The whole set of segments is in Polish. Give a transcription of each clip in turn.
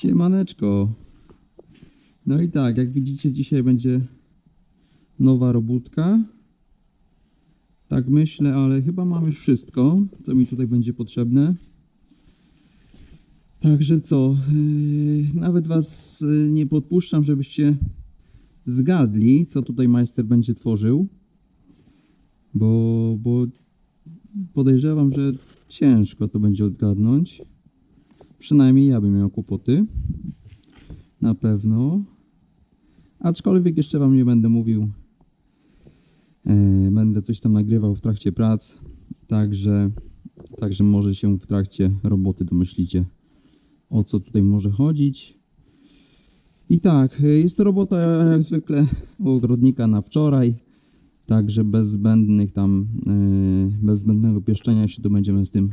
Siemaneczko. No i tak, jak widzicie, dzisiaj będzie nowa robótka. Tak myślę, ale chyba mam już wszystko, co mi tutaj będzie potrzebne. Także co, yy, nawet was yy, nie podpuszczam, żebyście zgadli, co tutaj majster będzie tworzył. Bo, bo podejrzewam, że ciężko to będzie odgadnąć. Przynajmniej ja bym miał kłopoty. Na pewno. Aczkolwiek jeszcze Wam nie będę mówił. E, Będę coś tam nagrywał w trakcie prac. Także, także może się w trakcie roboty domyślicie o co tutaj może chodzić. I tak, e, jest to robota jak zwykle ogrodnika na wczoraj. Także bez zbędnych tam, e, bez zbędnego pieszczenia się tu będziemy z tym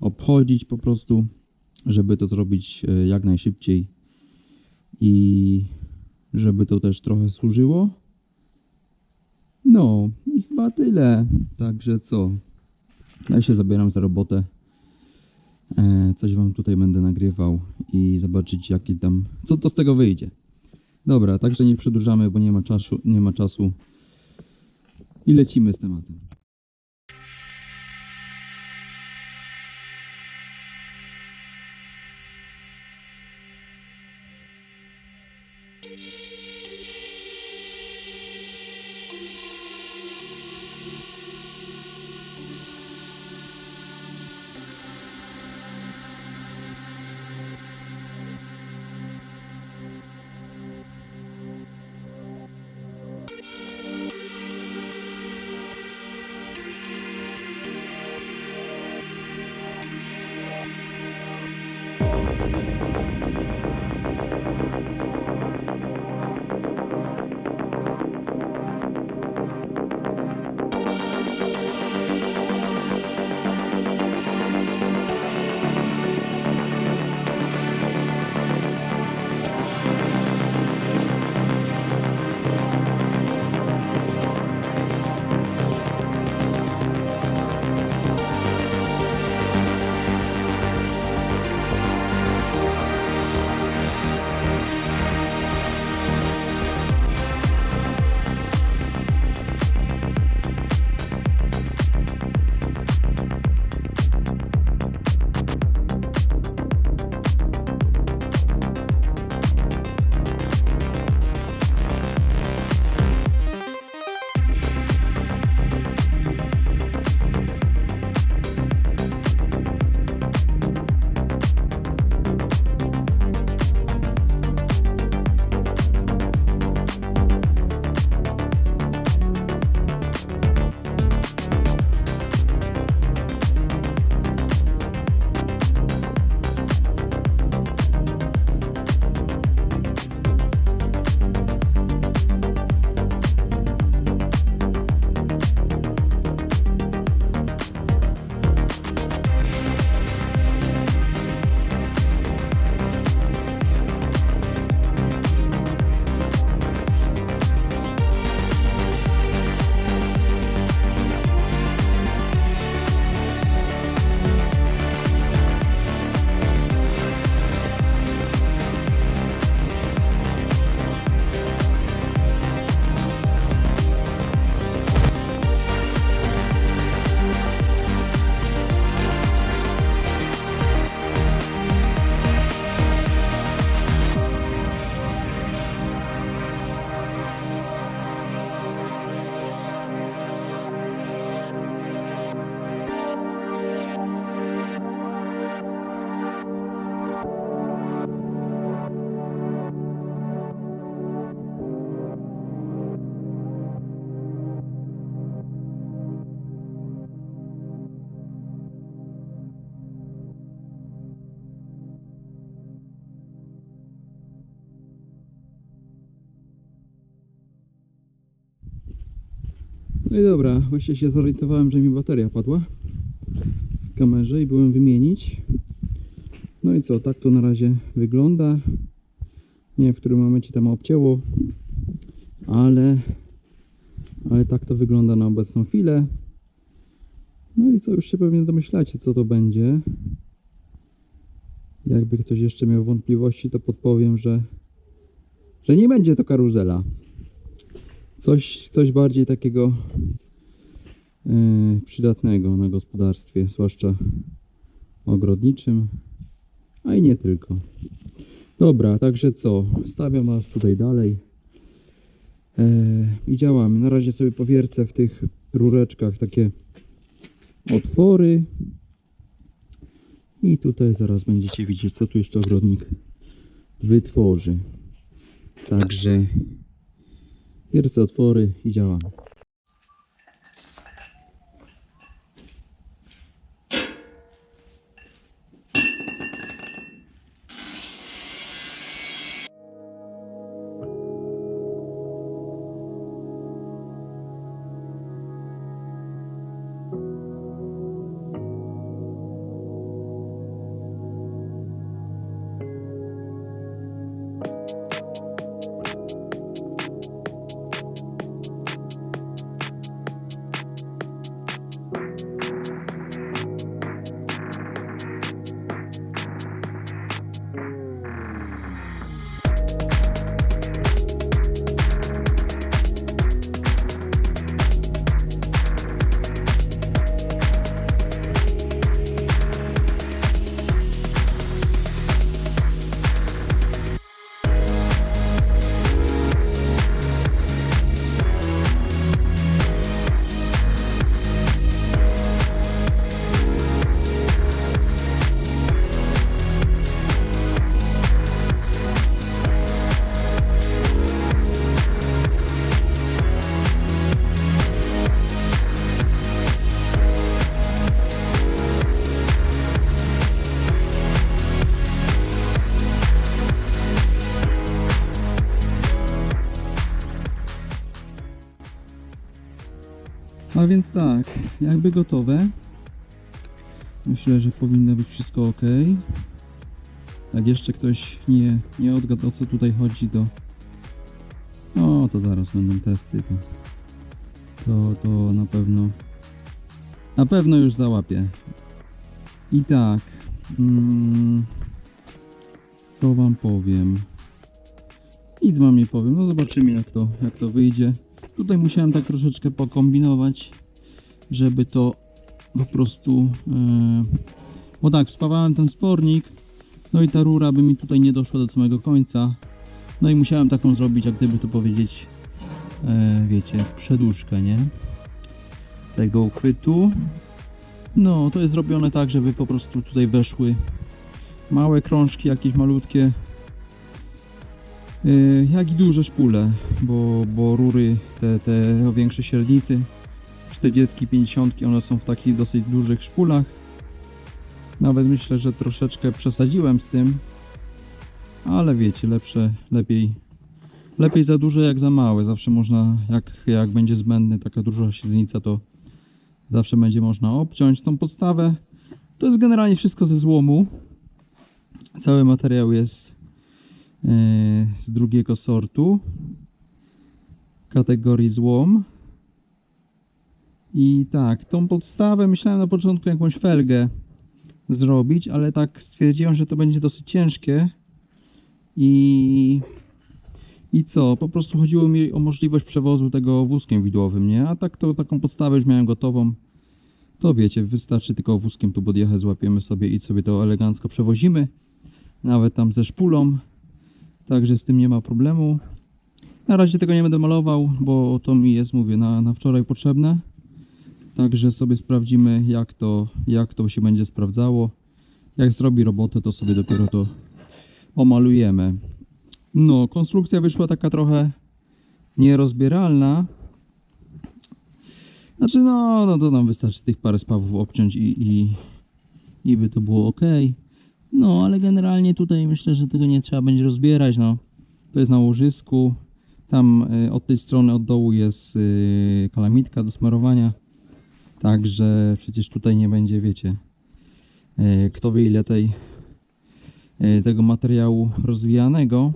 obchodzić po prostu, żeby to zrobić e, jak najszybciej i żeby to też trochę służyło. No i chyba tyle. Także co? Ja się zabieram za robotę. E, coś wam tutaj będę nagrywał i zobaczyć jaki tam, co to z tego wyjdzie. Dobra, także nie przedłużamy, bo nie ma czasu, nie ma czasu. I lecimy z tematem. No i dobra, właśnie się zorientowałem, że mi bateria padła w kamerze i byłem wymienić. No i co, tak to na razie wygląda. Nie wiem w którym momencie tam obcięło, ale, ale tak to wygląda na obecną chwilę. No i co, już się pewnie domyślacie co to będzie. Jakby ktoś jeszcze miał wątpliwości, to podpowiem, że, że nie będzie to karuzela. Coś, coś bardziej takiego yy, przydatnego na gospodarstwie, zwłaszcza ogrodniczym, a i nie tylko. Dobra, także co? Stawiam Was tutaj dalej. Eee, I działamy. Na razie sobie powiercę w tych rureczkach takie otwory. I tutaj zaraz będziecie widzieć, co tu jeszcze ogrodnik wytworzy. Także wiercę otwory i działamy. A więc tak, jakby gotowe. Myślę, że powinno być wszystko ok. Jak jeszcze ktoś nie, nie odgadł o co tutaj chodzi, to no to zaraz będą testy. To, to, to na pewno na pewno już załapię. I tak, mm, co wam powiem? Nic wam nie powiem, no zobaczymy jak to, jak to wyjdzie. Tutaj musiałem tak troszeczkę pokombinować, żeby to po prostu. e, bo tak, wspawałem ten spornik, no i ta rura by mi tutaj nie doszła do samego końca. No i musiałem taką zrobić, jak gdyby to powiedzieć, e, wiecie, przedłużkę, nie? Tego uchwytu. No, to jest zrobione tak, żeby po prostu tutaj weszły małe krążki, jakieś malutkie, jak i duże szpule, bo, bo rury te, te o większej średnicy 40, 50 one są w takich dosyć dużych szpulach. Nawet myślę, że troszeczkę przesadziłem z tym, ale wiecie, lepsze, lepiej lepiej za duże jak za małe. Zawsze można, jak, jak będzie zbędny taka duża średnica, to zawsze będzie można obciąć tą podstawę. To jest generalnie wszystko ze złomu. Cały materiał jest z drugiego sortu kategorii złom. I tak, tą podstawę myślałem na początku jakąś felgę zrobić, ale tak stwierdziłem, że to będzie dosyć ciężkie. I, I co? Po prostu chodziło mi o możliwość przewozu tego wózkiem widłowym, nie? A tak to taką podstawę już miałem gotową. To wiecie, wystarczy tylko wózkiem tu podjechać, złapiemy sobie i sobie to elegancko przewozimy. Nawet tam ze szpulą. Także z tym nie ma problemu. Na razie tego nie będę malował, bo to mi jest, mówię, na, na wczoraj potrzebne. Także sobie sprawdzimy, jak to, jak to się będzie sprawdzało. Jak zrobi robotę, to sobie dopiero to omalujemy. No, konstrukcja wyszła taka trochę nierozbieralna. Znaczy, no, no to nam wystarczy tych parę spawów obciąć i, i, i by to było ok. No, ale generalnie tutaj myślę, że tego nie trzeba będzie rozbierać. No, to jest na łożysku. Tam y, od tej strony, od dołu jest y, kalamitka do smarowania. Także przecież tutaj nie będzie, wiecie, y, kto wie ile tej, y, tego materiału rozwijanego.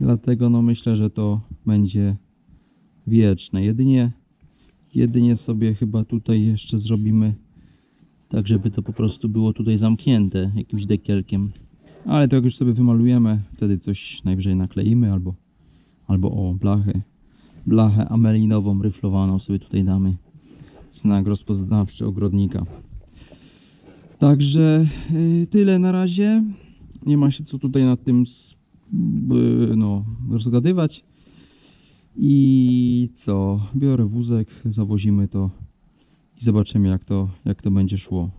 Dlatego no myślę, że to będzie wieczne. Jedynie, jedynie sobie chyba tutaj jeszcze zrobimy Tak, żeby to po prostu było tutaj zamknięte jakimś dekielkiem. Ale to jak już sobie wymalujemy, wtedy coś najwyżej nakleimy albo, albo o blachę. Blachę amelinową, ryflowaną sobie tutaj damy. Znak rozpoznawczy ogrodnika. Także y, tyle na razie. Nie ma się co tutaj nad tym b- no, rozgadywać. I co? Biorę wózek, zawozimy to i zobaczymy jak to, jak to będzie szło.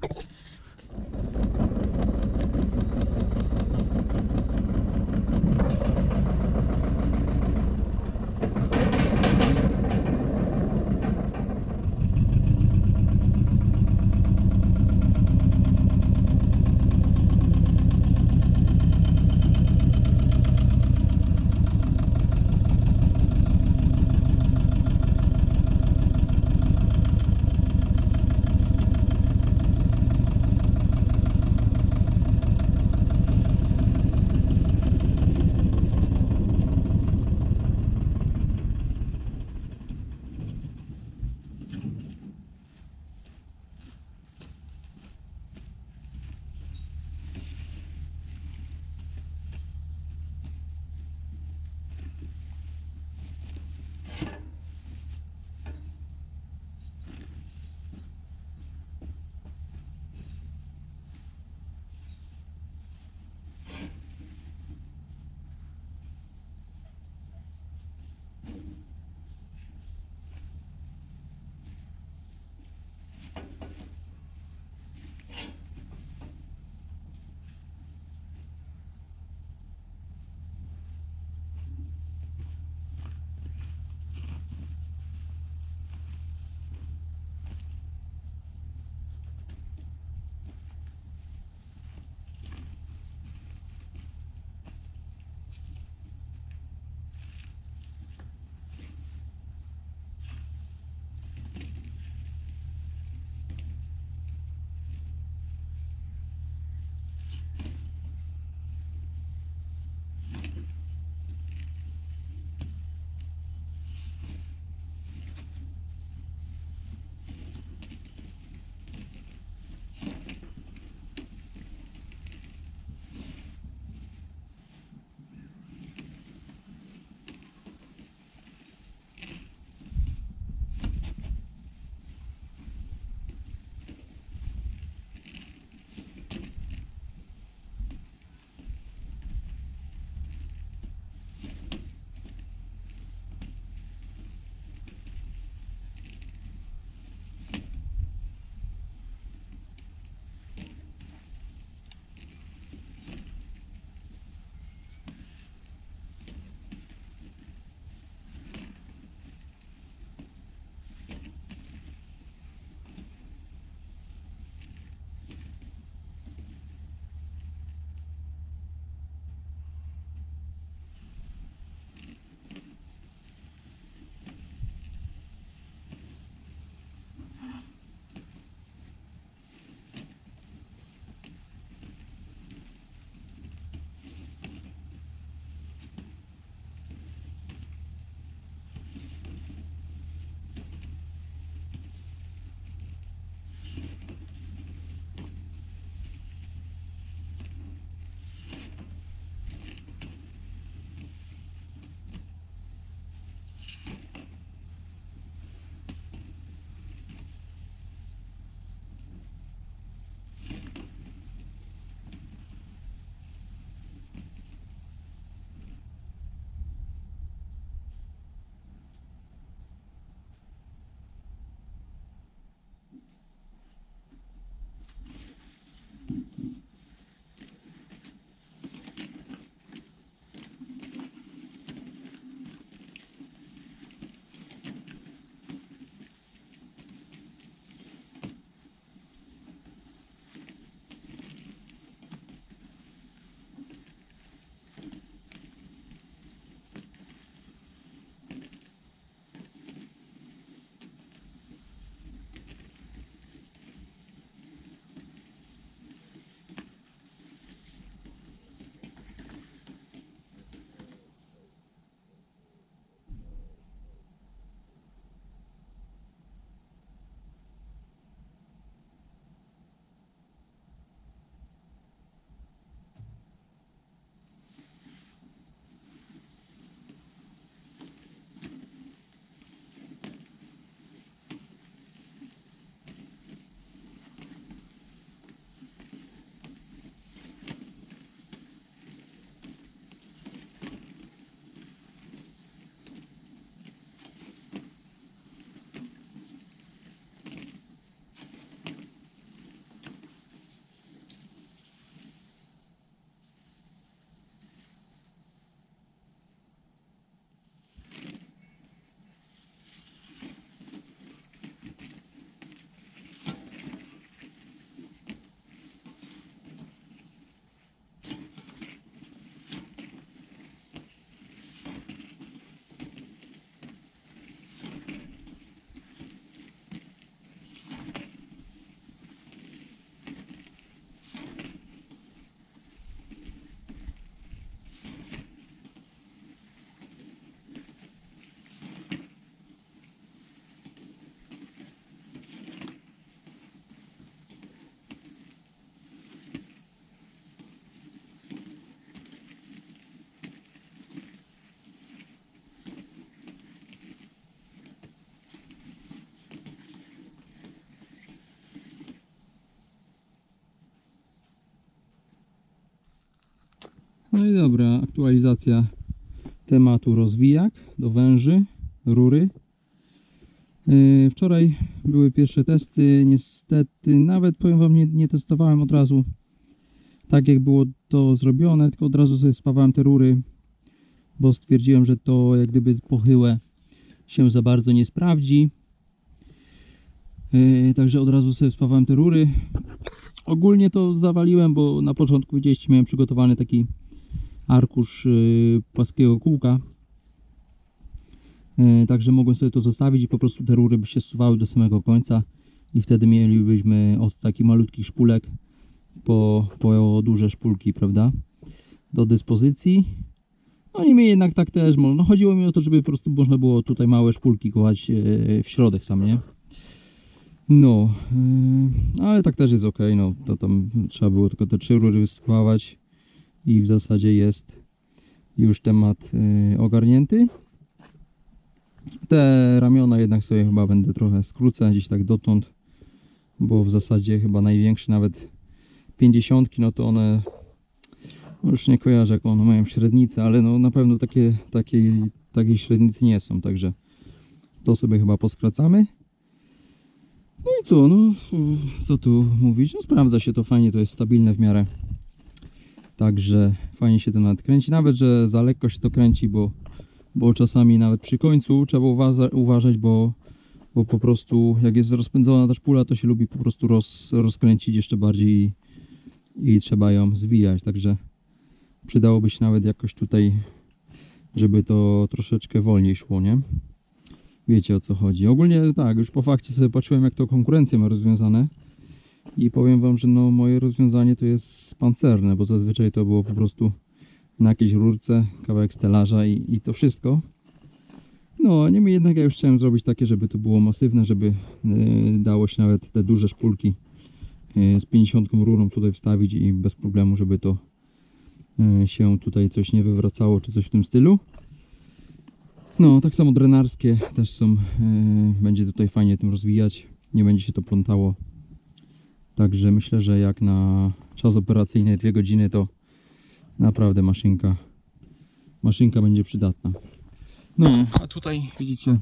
No i dobra, aktualizacja tematu rozwijak do węży, rury. Yy, Wczoraj były pierwsze testy. Niestety, nawet powiem Wam, nie, nie testowałem od razu tak, jak było to zrobione, tylko od razu sobie spawałem te rury, bo stwierdziłem, że to jak gdyby pochyłe się za bardzo nie sprawdzi. Yy, Także od razu sobie spawałem te rury. Ogólnie to zawaliłem, bo na początku widzieliście, miałem przygotowany taki arkusz yy, płaskiego kółka. Yy, Także mogłem sobie to zostawić i po prostu te rury by się zsuwały do samego końca i wtedy mielibyśmy od takich malutkich szpulek po, po duże szpulki, prawda? Do dyspozycji. No niemniej jednak tak też, no chodziło mi o to, żeby po prostu można było tutaj małe szpulki kochać yy, w środek sam, nie? No, yy, ale tak też jest ok, no to tam trzeba było tylko te trzy rury wyspawać i w zasadzie jest już temat yy, ogarnięty. Te ramiona jednak sobie chyba będę trochę skrócę gdzieś tak dotąd, bo w zasadzie chyba największy nawet 50 no to one no już nie kojarzę jak one mają średnicę, ale no na pewno takie, takiej, takiej średnicy nie są, także to sobie chyba poskracamy. No i co, no co tu mówić, no sprawdza się to fajnie, to jest stabilne w miarę. Także fajnie się to nawet kręci, nawet że za lekko się to kręci, bo, bo czasami nawet przy końcu trzeba uwaza- uważać, bo, bo po prostu jak jest rozpędzona ta szpula, to się lubi po prostu roz, rozkręcić jeszcze bardziej i, i trzeba ją zwijać, także przydałoby się nawet jakoś tutaj, żeby to troszeczkę wolniej szło, nie? Wiecie o co chodzi. Ogólnie tak, już po fakcie sobie patrzyłem jak to konkurencja ma rozwiązane i powiem wam, że no moje rozwiązanie to jest pancerne, bo zazwyczaj to było po prostu na jakiejś rurce, kawałek stelaża i, i to wszystko. No, niemniej jednak ja już chciałem zrobić takie, żeby to było masywne, żeby yy, dało się nawet te duże szpulki yy, z 50 rurą tutaj wstawić i bez problemu, żeby to yy, się tutaj coś nie wywracało czy coś w tym stylu. No, tak samo drenarskie też są, będzie tutaj fajnie tym rozwijać, nie będzie się to plątało. Także myślę, że jak na czas operacyjny 2 godziny to naprawdę maszynka, maszynka będzie przydatna. No, a tutaj widzicie,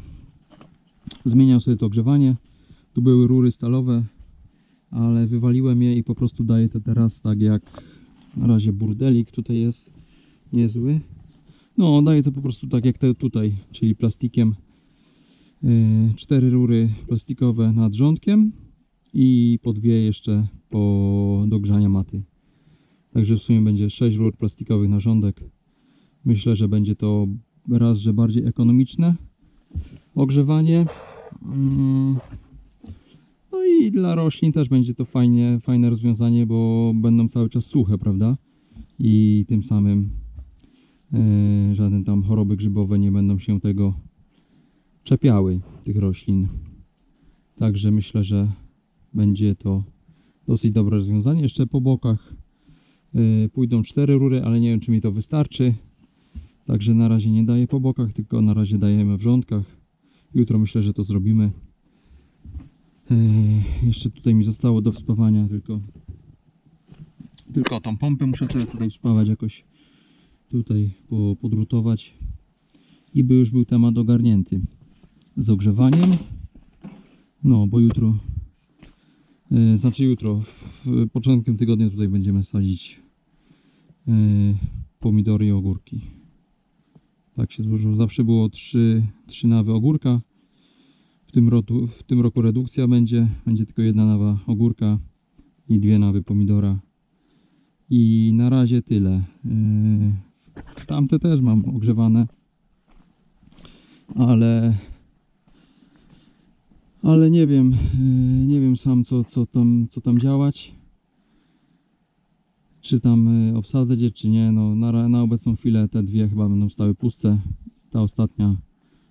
zmieniam sobie to ogrzewanie. Tu były rury stalowe, ale wywaliłem je i po prostu daję to teraz tak jak na razie burdelik tutaj jest niezły. No, daję to po prostu tak jak te tutaj, czyli plastikiem. Yy, Cztery rury plastikowe nad rządkiem i po dwie jeszcze po do grzania maty. Także w sumie będzie 6 rur plastikowych na rządek. Myślę, że będzie to raz, że bardziej ekonomiczne ogrzewanie. Mm. No i dla roślin też będzie to fajnie, fajne rozwiązanie, bo będą cały czas suche, prawda? I tym samym e, żaden tam choroby grzybowe nie będą się tego czepiały, tych roślin. Także myślę, że będzie to dosyć dobre rozwiązanie. Jeszcze po bokach e, pójdą cztery rury, ale nie wiem czy mi to wystarczy. Także na razie nie daję po bokach, tylko na razie dajemy w rządkach. Jutro myślę, że to zrobimy. E, jeszcze tutaj mi zostało do wspawania tylko tylko tą pompę muszę sobie tutaj wspawać jakoś tutaj po, podrutować i by już był temat ogarnięty z ogrzewaniem no bo jutro znaczy jutro. W początkiem tygodnia tutaj będziemy sadzić e, pomidory i ogórki. Tak się złożyło. Zawsze było trzy, trzy nawy ogórka. W tym, roku, w tym roku redukcja będzie. Będzie tylko jedna nawa ogórka i dwie nawy pomidora. I na razie tyle. Yy, Tamte też mam ogrzewane. Ale ale nie wiem, yy, nie wiem sam co, co, tam, co tam działać. Czy tam yy, obsadzać je, czy nie. No, na, na obecną chwilę te dwie chyba będą stały puste. Ta ostatnia,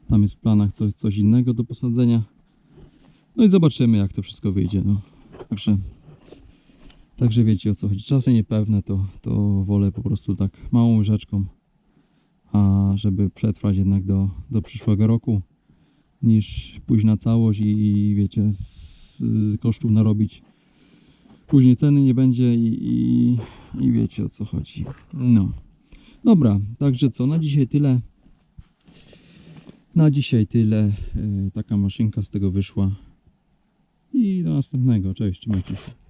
tam jest w planach coś, coś innego do posadzenia. No i zobaczymy jak to wszystko wyjdzie. No. Także Także wiecie o co chodzi. Czasy niepewne to, to wolę po prostu tak małą łyżeczką, a żeby przetrwać jednak do, do przyszłego roku, niż pójść na całość i, i wiecie, z, kosztów narobić. Później ceny nie będzie i, i, i wiecie o co chodzi. No. Dobra, także co, na dzisiaj tyle. Na dzisiaj tyle. E, Taka maszynka z tego wyszła. I do następnego. Cześć, trzymajcie się.